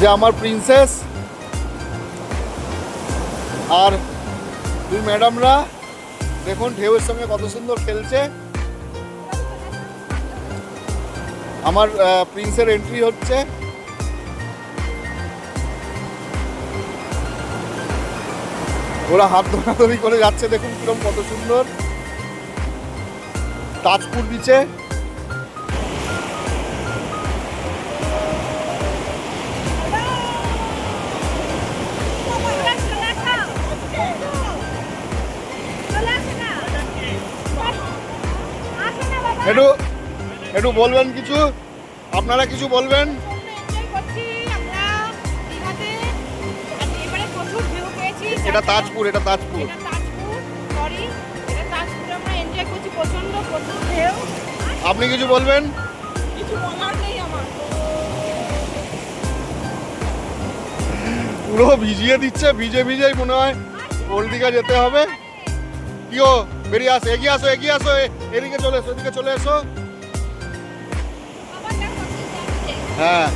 যে আমার প্রিন্সেস আর দুই ম্যাডামরা দেখুন ঢেউয়ের সঙ্গে কত সুন্দর খেলছে। আমার প্রিন্সের এন্ট্রি হচ্ছে। ওরা হাত ধরাধরি করে যাচ্ছে, দেখুন কিরম কত সুন্দর। তাজপুর বিচে একটু একটু বলবেন কিছু? আপনারা কিছু বলবেন? এটা তাজপুর এটা তাজপুর। আপনি কিছু বলবেন? পুরো ভিজিয়ে দিচ্ছে, ভিজে ভিজেই মনে হয় ওল্ড দীঘা যেতে হবে। কি ও বেরিয়ে আসো, এগিয়ে আসো এগিয়ে আসো এদিকে চলে এসো, এদিকে চলে এসো। হ্যাঁ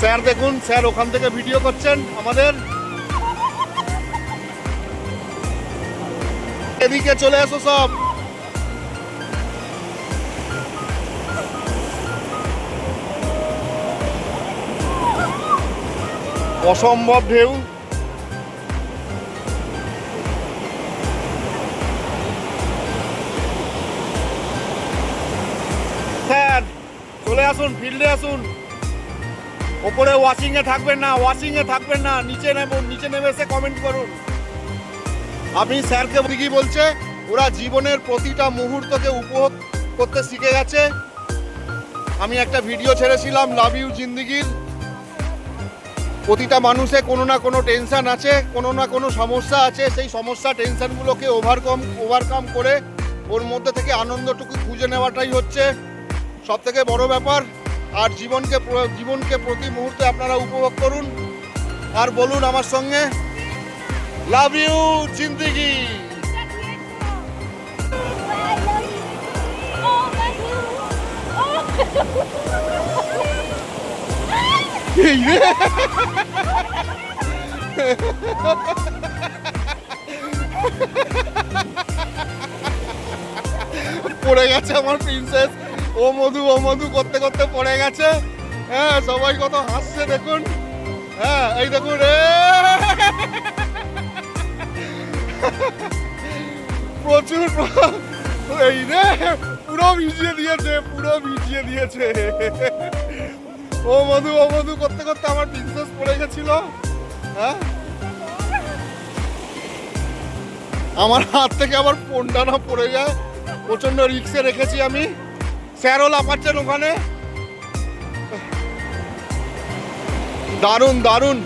স্যার দেখুন, স্যার ওখান থেকে ভিডিও করছেন আমাদের। এদিকে চলে এসো সব। অসম্ভব ঢেউ। চলে আসুন, ফিল্ডে আসুন। ওপরে ওয়াশিং এ থাকবেন না ওয়াশিং এ থাকবেন না, নিচে নেব নিচে নেমে এসে কমেন্ট করুন। আপনি স্যারকে কি বলছে, ওরা জীবনের প্রতিটা মুহূর্তকে উপভোগ করতে শিখে গেছে। আমি একটা ভিডিও ছেড়েছিলাম লাভ ইউ জিন্দিগির। প্রতিটা মানুষে কোনো না কোনো টেনশান আছে, কোনো না কোনো সমস্যা আছে, সেই সমস্যা টেনশানগুলোকে ওভারকম ওভারকাম করে ওর মধ্যে থেকে আনন্দটুকু খুঁজে নেওয়াটাই হচ্ছে। সব থেকে বড় ব্যাপার আর জীবনকে জীবনকে প্রতি মুহূর্তে আপনারা উপভোগ করুন। আর বলুন আমার সঙ্গে লাভ ইউ জিন্দিগি। পড়ে গেছে আমার প্রিন্সেস ও মধু ও মধু করতে করতে পড়ে গেছে। হ্যাঁ সবাই কত হাসছে, দেখুন। হ্যাঁ এই দেখুন রে প্রচুর এই রে, পুরো ভিজিয়ে দিয়েছে, পুরো ভিজিয়ে দিয়েছে। ও মধু ও মধু করতে করতে আমার প্রিন্সেস পড়ে গেছিল। হ্যাঁ? আমার হাত থেকে আবার ফোনটা না পড়ে যায়। প্রচণ্ড রিক্সে রেখেছি আমি। স্যারও লাফাচ্ছেন ওখানে। দারুণ দারুণ।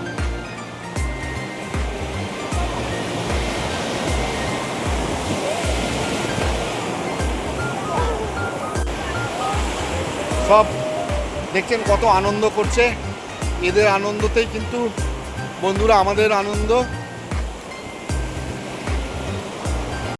সব দেখছেন কত আনন্দ করছে। এদের আনন্দতেই কিন্তু বন্ধুরা আমাদের আনন্দ।